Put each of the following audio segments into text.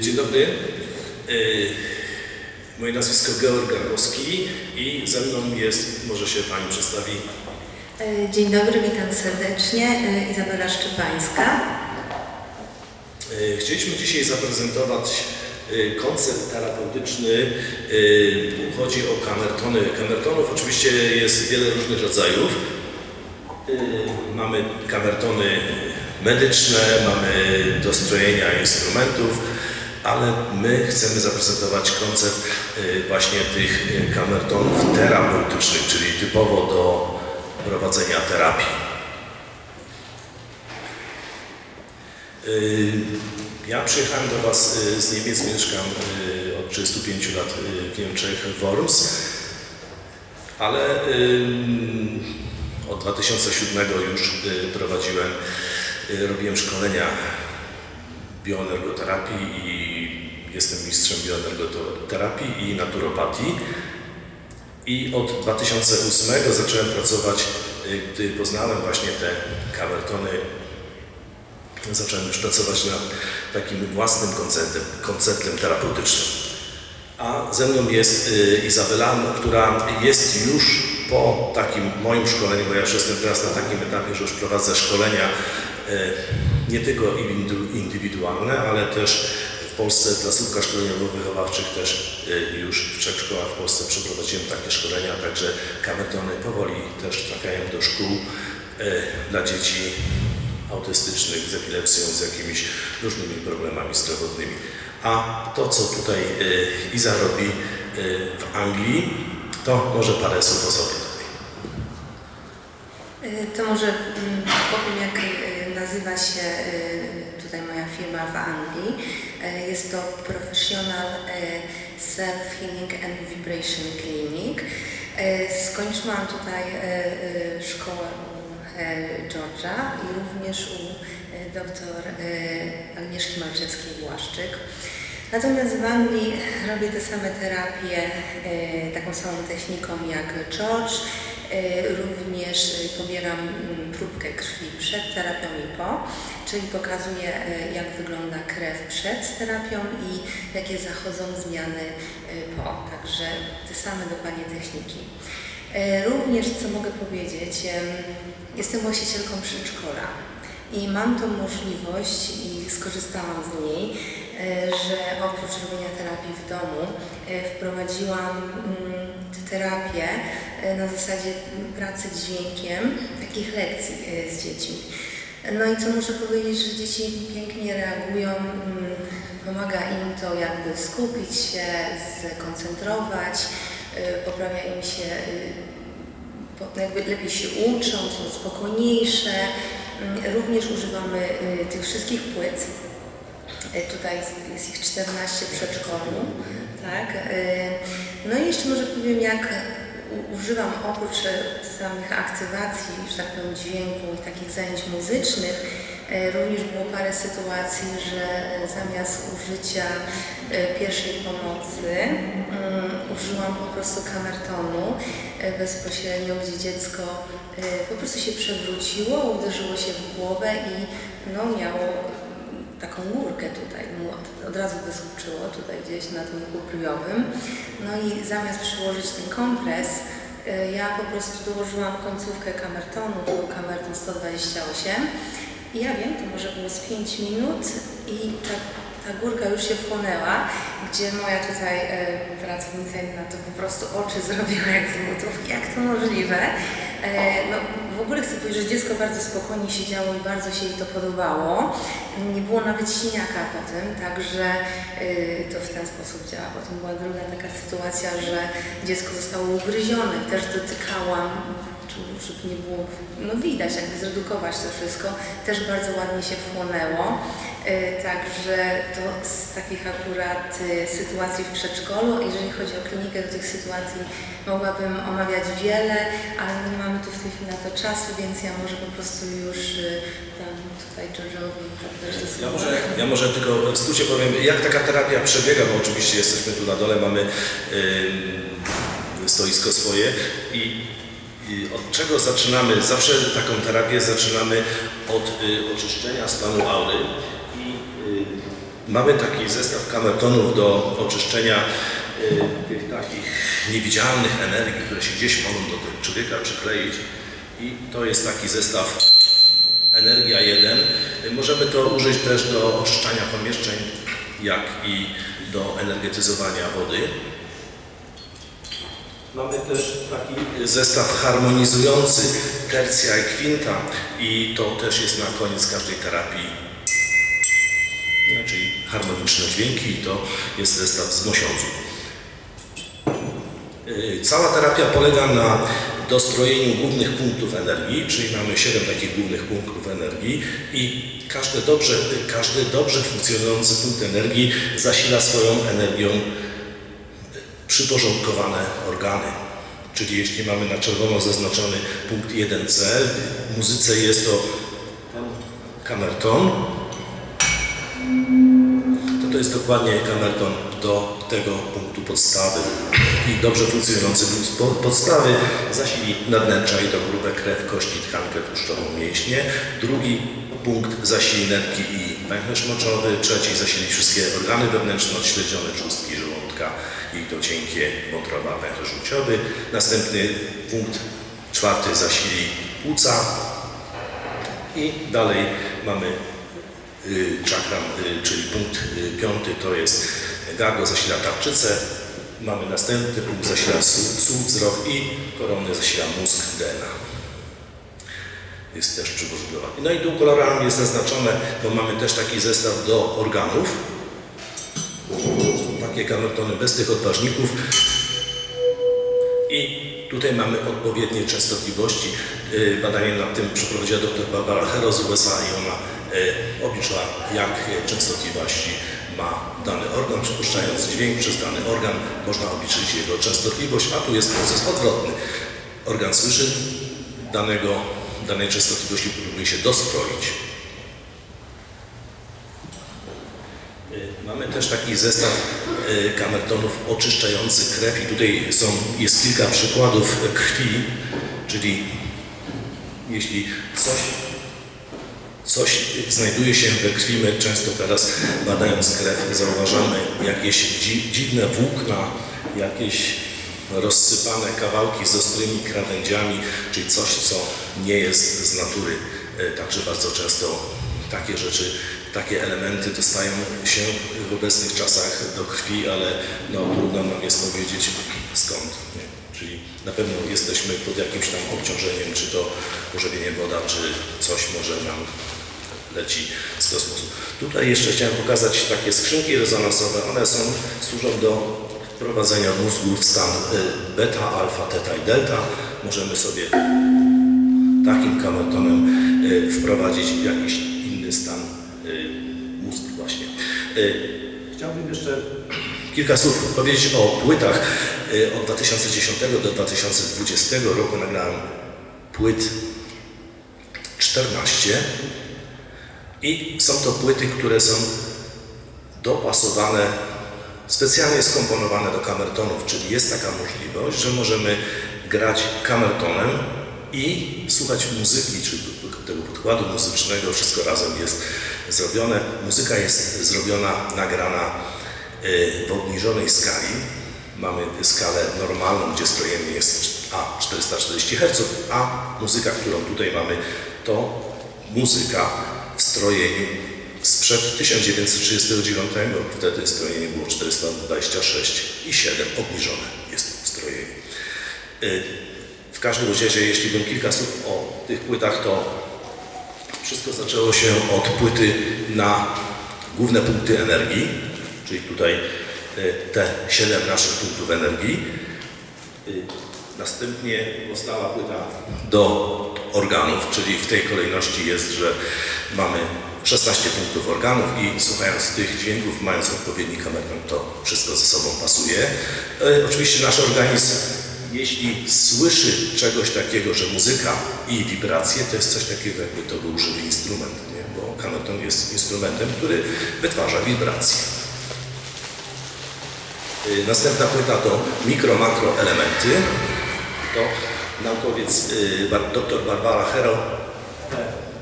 Dzień dobry. Y, Moje nazwisko Georg Garbowski i ze mną jest, może się Pani przedstawi, E, Dzień dobry, witam serdecznie. E, Izabela Szczypańska. Chcieliśmy dzisiaj zaprezentować koncept terapeutyczny. Chodzi o kamertony. Kamertonów oczywiście jest wiele różnych rodzajów. Mamy kamertony medyczne, mamy do strojenia instrumentów, ale my chcemy zaprezentować koncept y, właśnie tych y, kamertonów terapeutycznych, czyli typowo do prowadzenia terapii. Y, Ja przyjechałem do Was z Niemiec, mieszkam od 35 lat w Niemczech, w Worms, ale od 2007 już prowadziłem, robiłem szkolenia bioenergoterapii i jestem mistrzem bioenergoterapii i naturopatii. I od 2008 zacząłem pracować, y, gdy poznałem właśnie te kamertony zacząłem już pracować nad takim własnym konceptem, konceptem terapeutycznym. A ze mną jest y, Izabela, która jest już po takim moim szkoleniu, bo ja już jestem teraz na takim etapie, że już prowadzę szkolenia y, nie tylko indywidu- indywidualne, ale też w Polsce w placówkach szkoleniowo-wychowawczych też y, już w trzech szkołach w Polsce przeprowadziłem takie szkolenia, także kamertony powoli też trafiają do szkół y, dla dzieci autystycznych, z epilepsją, z jakimiś różnymi problemami zdrowotnymi. A to, co tutaj y, Iza robi w Anglii, to może parę słów o sobie tutaj. To może mm, powiem, jak nazywa się e, tutaj moja firma w Anglii. E, Jest to Professional e, Self-Healing and Vibration Clinic. Skończyłam tutaj szkołę u George'a i również u doktor Agnieszki Malczewskiej-Błaszczyk. Natomiast w Anglii robię te same terapie taką samą techniką jak George. E, Również e, pobieram mm, próbkę krwi przed terapią i po, czyli pokazuję e, jak wygląda krew przed terapią i jakie zachodzą zmiany e, po. Także te same dokładnie techniki. Również, co mogę powiedzieć, em, jestem właścicielką przedszkola i mam tą możliwość i skorzystałam z niej, że oprócz robienia terapii w domu wprowadziłam terapię e, na zasadzie pracy dźwiękiem, takich lekcji e, z dziećmi. No i co muszę powiedzieć, że dzieci pięknie reagują, mm, pomaga im to jakby skupić się, skoncentrować, e, poprawia im się, po- jakby lepiej się uczą, są spokojniejsze. Mm, Również używamy tych wszystkich płyt. Y, Tutaj jest- ich 14 w przedszkolu. Tak? Y, No i jeszcze może powiem, jak używam oprócz e, samych aktywacji, że tak powiem, dźwięku i takich zajęć muzycznych, e, również było parę sytuacji, że e, zamiast użycia e, pierwszej pomocy mm, użyłam po prostu kamertonu e, bezpośrednio, gdzie dziecko e, po prostu się przewróciło, uderzyło się w głowę i no, miało taką górkę tutaj, mu od, razu wyskoczyło tutaj gdzieś na tym ukryjowym. No i zamiast przyłożyć ten kompres, y, ja po prostu dołożyłam końcówkę kamertonu, to był kamerton 128 i ja wiem, to może było z 5 minut i ta, ta górka już się wchłonęła, gdzie moja tutaj y, pracownica na to po prostu oczy zrobiła jak z jak to możliwe. E, no, w ogóle chcę powiedzieć, że dziecko bardzo spokojnie siedziało i bardzo się jej to podobało. Nie było nawet siniaka po tym, także y, to w ten sposób działa. Potem była druga taka sytuacja, że dziecko zostało ugryzione, też dotykałam, żeby nie było, no widać, jakby zredukować to wszystko, też bardzo ładnie się wchłonęło. Y, Także to z takich akurat y, sytuacji w przedszkolu, jeżeli chodzi o klinikę, to tych sytuacji mogłabym omawiać wiele, ale nie mamy tu w tej chwili na to czasu, więc ja może po prostu już y, dam tutaj George'owi do Ja może, ja może tylko w skrócie powiem, jak taka terapia przebiega, bo oczywiście jesteśmy tu na dole, mamy ym, stoisko swoje i, od czego zaczynamy? Zawsze taką terapię zaczynamy od y, oczyszczenia stanu aury i y, Mamy taki zestaw kamertonów do oczyszczenia y, tych takich niewidzialnych energii, które się gdzieś mogą do tego człowieka przykleić. I to jest taki zestaw Energia 1. Y, Możemy to użyć też do oczyszczania pomieszczeń, jak i do energetyzowania wody. Mamy też taki zestaw harmonizujący tercja i kwinta i to też jest na koniec każdej terapii nie, czyli harmoniczne dźwięki i to jest zestaw z mosiądzu. Yy, Cała terapia polega na dostrojeniu głównych punktów energii, czyli mamy 7 takich głównych punktów energii i każdy dobrze, każdy dobrze funkcjonujący punkt energii zasila swoją energią przyporządkowane organy. Czyli jeśli mamy na czerwono zaznaczony punkt 1C, w muzyce jest to kamerton, to to jest dokładnie kamerton do tego punktu podstawy. I dobrze funkcjonujący punkt po- podstawy zasili nadnercza i to grube krew, kości, tkankę tłuszczową, mięśnie. Drugi punkt zasili nerki i pęcherz moczowy. Trzeci zasili wszystkie organy wewnętrzne, odśledzione czustki żołądka i to cienkie wątroba, pęcherz żółciowy. Następny punkt czwarty zasili płuca, i dalej mamy y, czakram, y, czyli punkt y, piąty to jest gardło zasila tarczycę. Mamy następny punkt zasila słuch, wzrok i korony zasila mózg, DNA. Jest też przyporządkowany. No i tu kolorami jest zaznaczone, bo mamy też taki zestaw do organów. Takie kamertony bez tych odważników. I tutaj mamy odpowiednie częstotliwości. Y, Badanie nad tym przeprowadziła dr Barbara Hero z USA i ona y, obliczyła, jakie częstotliwości ma dany organ. Przypuszczając dźwięk przez dany organ, można obliczyć jego częstotliwość, a tu jest proces odwrotny. Organ słyszy danego, danej częstotliwości, próbuje się dostroić. Y, Mamy też taki zestaw kamertonów oczyszczających krew i tutaj są, jest kilka przykładów krwi, czyli jeśli coś, coś znajduje się we krwi, my często teraz badając krew zauważamy jakieś dzi, dziwne włókna, jakieś rozsypane kawałki z ostrymi krawędziami, czyli coś, co nie jest z natury. Y, Także bardzo często takie rzeczy, takie elementy dostają się w obecnych czasach do krwi, ale no, trudno nam jest powiedzieć skąd. Nie? Czyli na pewno jesteśmy pod jakimś tam obciążeniem, czy to pożywienie woda, czy coś może nam leci z kosmosu. Tutaj jeszcze chciałem pokazać takie skrzynki rezonansowe. One są, służą do wprowadzenia mózgu w stan y, beta, alfa, teta i delta. Możemy sobie takim kamertonem y, wprowadzić jakiś inny stan y, mózg właśnie. Y, Chciałbym jeszcze kilka słów powiedzieć o płytach. Y, Od 2010 do 2020 roku nagrałem płyt 14 i są to płyty, które są dopasowane, specjalnie skomponowane do kamertonów, czyli jest taka możliwość, że możemy grać kamertonem i słuchać muzyki, czy tego podkładu muzycznego, wszystko razem jest zrobione. Muzyka jest zrobiona, nagrana y, w obniżonej skali. Mamy skalę normalną, gdzie strojenie jest A 440 Hz, a muzyka, którą tutaj mamy, to muzyka w strojeniu sprzed 1939. Wtedy strojenie było 426 i 7 obniżone jest strojenie. Y, W każdym razie, jeśli bym kilka słów o tych płytach, to wszystko zaczęło się od płyty na główne punkty energii, czyli tutaj y, te 7 naszych punktów energii. Y, Następnie powstała płyta do organów, czyli w tej kolejności jest, że mamy 16 punktów organów i słuchając tych dźwięków, mając odpowiedni kamerton, to wszystko ze sobą pasuje. E, Oczywiście nasz organizm, jeśli słyszy czegoś takiego, że muzyka i wibracje, to jest coś takiego, jakby to był żywy instrument, nie? bo kamerton jest instrumentem, który wytwarza wibracje. Y, Następna płyta to mikro-makro elementy. To naukowiec y, dr Barbara Hero te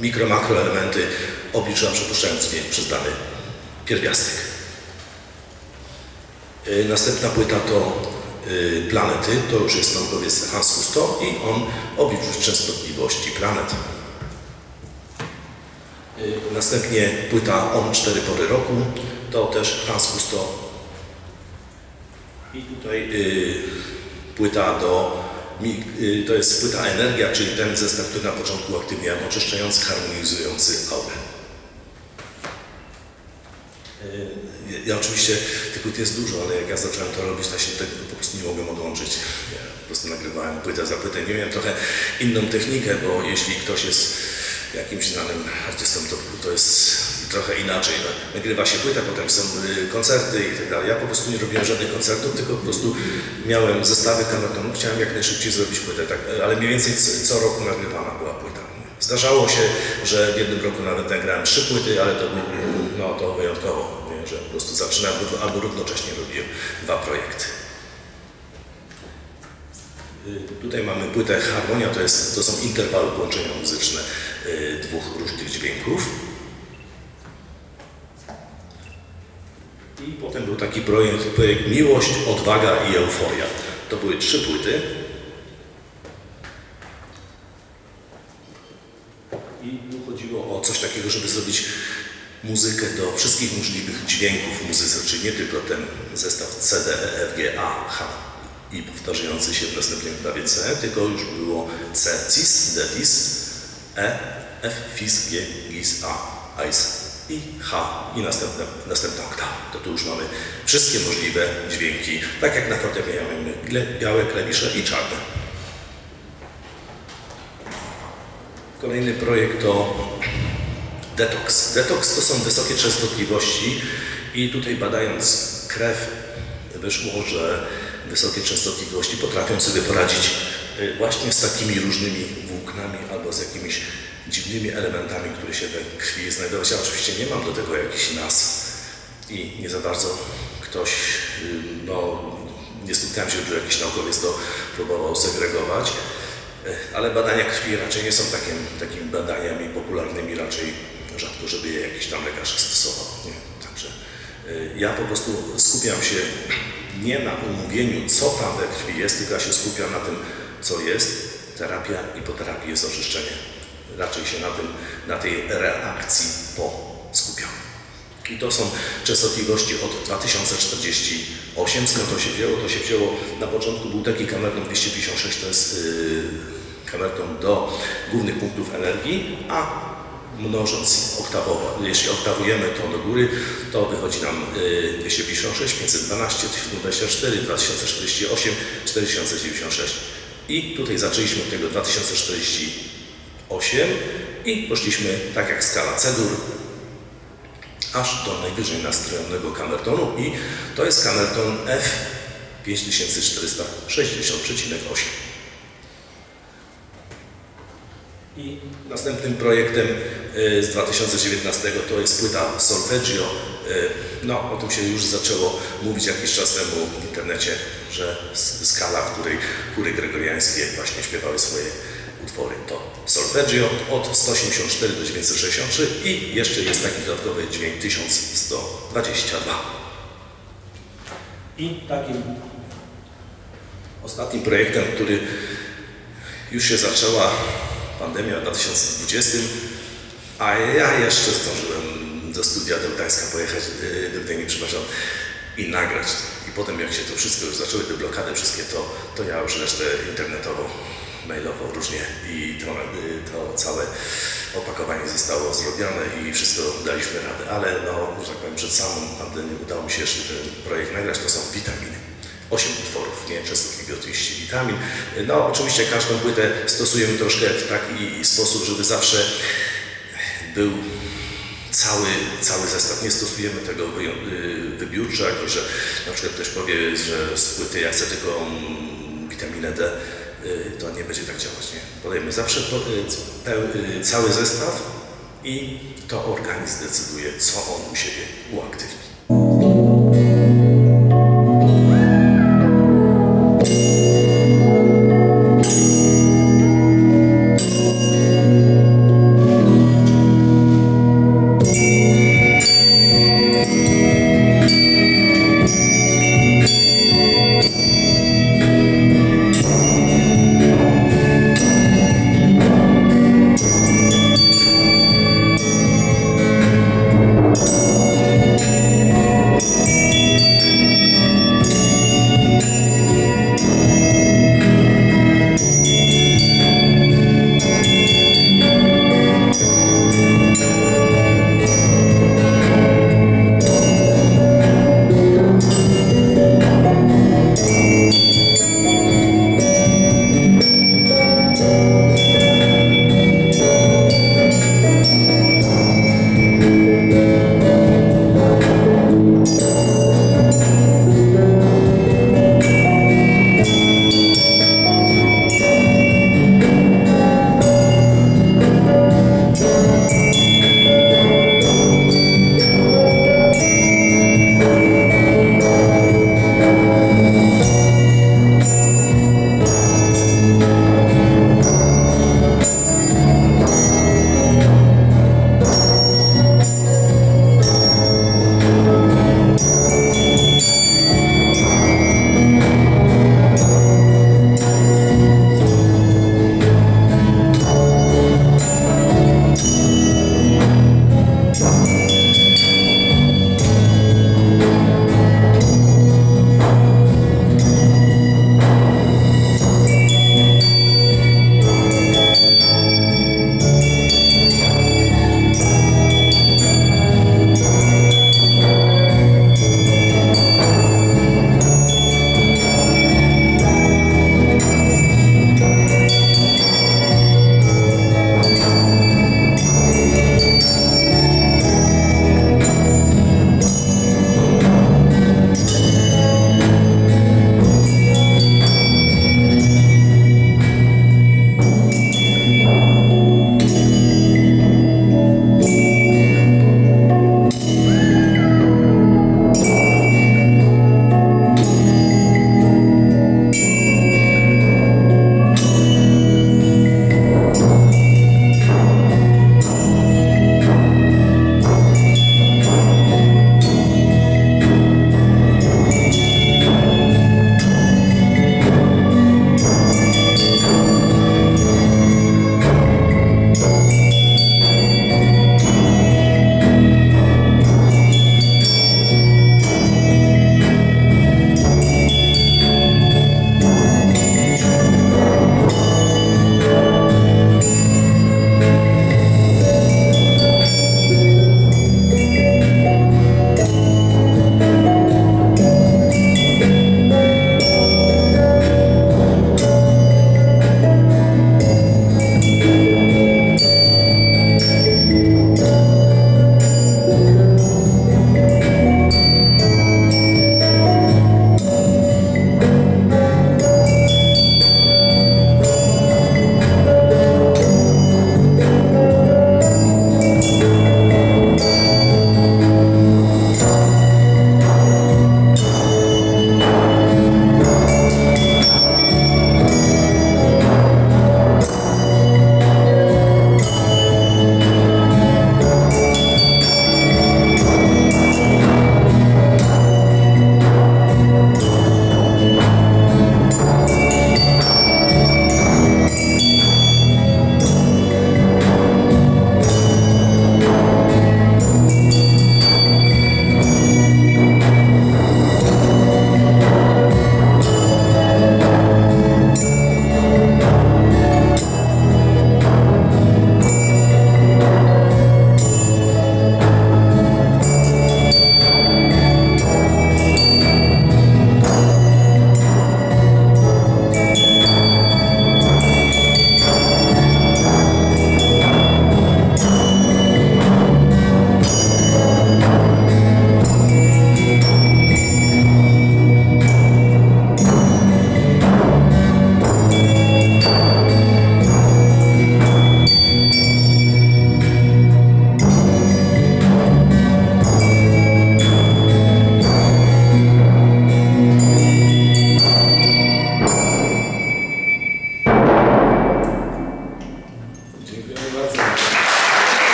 mikro-makro elementy obliczyła przypuszczając dźwięk przez dany pierwiastek. Y, Następna płyta to y, Planety, to już jest naukowiec Hans Kusto i on obliczył częstotliwości planet. Y, Następnie płyta On cztery pory roku, to też Hans Kusto. I tutaj y, płyta do, y, to jest płyta Energia, czyli ten zestaw, który na początku aktywniałem, oczyszczający, harmonizujący aurę. Y, Ja oczywiście tych płyt jest dużo, ale jak ja zacząłem to robić, to się tego po prostu nie mogłem odłączyć. Ja po prostu nagrywałem płytę za płytę. Nie miałem trochę inną technikę, bo jeśli ktoś jest jakimś znanym artystą, to, to jest trochę inaczej. No, nagrywa się płytę, potem są y, koncerty i tak dalej. Ja po prostu nie robiłem żadnych koncertów, tylko po prostu miałem zestawy kamertonów, chciałem jak najszybciej zrobić płytę, tak, ale mniej więcej co, co roku nagrywana była płyta. Zdarzało się, że w jednym roku nawet nagrałem trzy płyty, ale to no, to wyjątkowo? Że po prostu zaczynałem albo- albo równocześnie robiłem dwa projekty. Y, Tutaj mamy płytę Harmonia, to, jest, to są interwały połączenia muzyczne y, dwóch różnych dźwięków. I potem był taki projekt, projekt Miłość, Odwaga i Euforia. To były trzy płyty. I tu chodziło o coś takiego, żeby zrobić muzykę do wszystkich możliwych dźwięków muzyce, czyli nie tylko ten zestaw CD, E, F, G, A, H i powtarzający się w następnym klawie C, tylko już było C, cis, D, cis, E, F, fis, G, gis, A, ais i H i następna, następna oktawa. To tu już mamy wszystkie możliwe dźwięki, tak jak na fortepianie mamy białe klawisze i czarne. Kolejny projekt to Detox. Detox to są wysokie częstotliwości i tutaj badając krew wyszło, że wysokie częstotliwości potrafią sobie poradzić y, właśnie z takimi różnymi włóknami albo z jakimiś dziwnymi elementami, które się we krwi znajdować. Ja oczywiście nie mam do tego jakichś nazw i nie za bardzo ktoś, y, no nie spotkałem się, że jakiś naukowiec to próbował segregować. E, Ale badania krwi raczej nie są takim, takimi badaniami popularnymi, raczej rzadko, żeby je jakiś tam lekarz stosował. Nie? Także e, ja po prostu skupiam się nie na umówieniu, co tam we krwi jest, tylko ja się skupiam na tym, co jest. Terapia i po terapii jest oczyszczenie. Raczej się na tym, na tej reakcji po skupiam. I to są częstotliwości od 2048. Skąd to się wzięło? To się wzięło, na początku był taki kamerton 256, to jest yy, kamerton do głównych punktów energii, a mnożąc oktawowo, jeśli oktawujemy to do góry, to wychodzi nam yy, 256, 512, 1024, 2048, 4096. I tutaj zaczęliśmy od tego 2048 i poszliśmy tak jak skala cedur, aż do najwyżej nastrojonego kamertonu i to jest kamerton F5460,8. I następnym projektem y, z 2019 to jest płyta Solfeggio. Y, No, o tym się już zaczęło mówić jakiś czas temu w internecie, że skala, w której chóry gregoriańskie właśnie śpiewały swoje utwory, to Solfeggio od 184 do 963 i jeszcze jest taki dodatkowy dźwięk 1122. I takim ostatnim projektem, który już się zaczęła pandemia w 2020, a ja jeszcze zdążyłem do studia do Gdańska pojechać, y, do Gdyni, przepraszam, i nagrać. I potem jak się to wszystko już zaczęły, te blokady wszystkie, to, to ja już resztę internetowo, mailowo różnie i to, y, to całe opakowanie zostało zrobione i wszystko daliśmy radę, ale no, że tak powiem, przed samą pandemią udało mi się jeszcze ten projekt nagrać, to są witaminy. Osiem utworów, nie częstotliwie oczywiście witamin. No oczywiście każdą płytę stosujemy troszkę w taki sposób, żeby zawsze był cały, cały zestaw. Nie stosujemy tego wybiórczo, jakoś, że na przykład ktoś powie, że z płyty ja chcę tylko mm, witaminę D, y, to nie będzie tak działać. Nie? Podajemy zawsze y, y, cały zestaw i to organizm decyduje, co on u siebie uaktywni.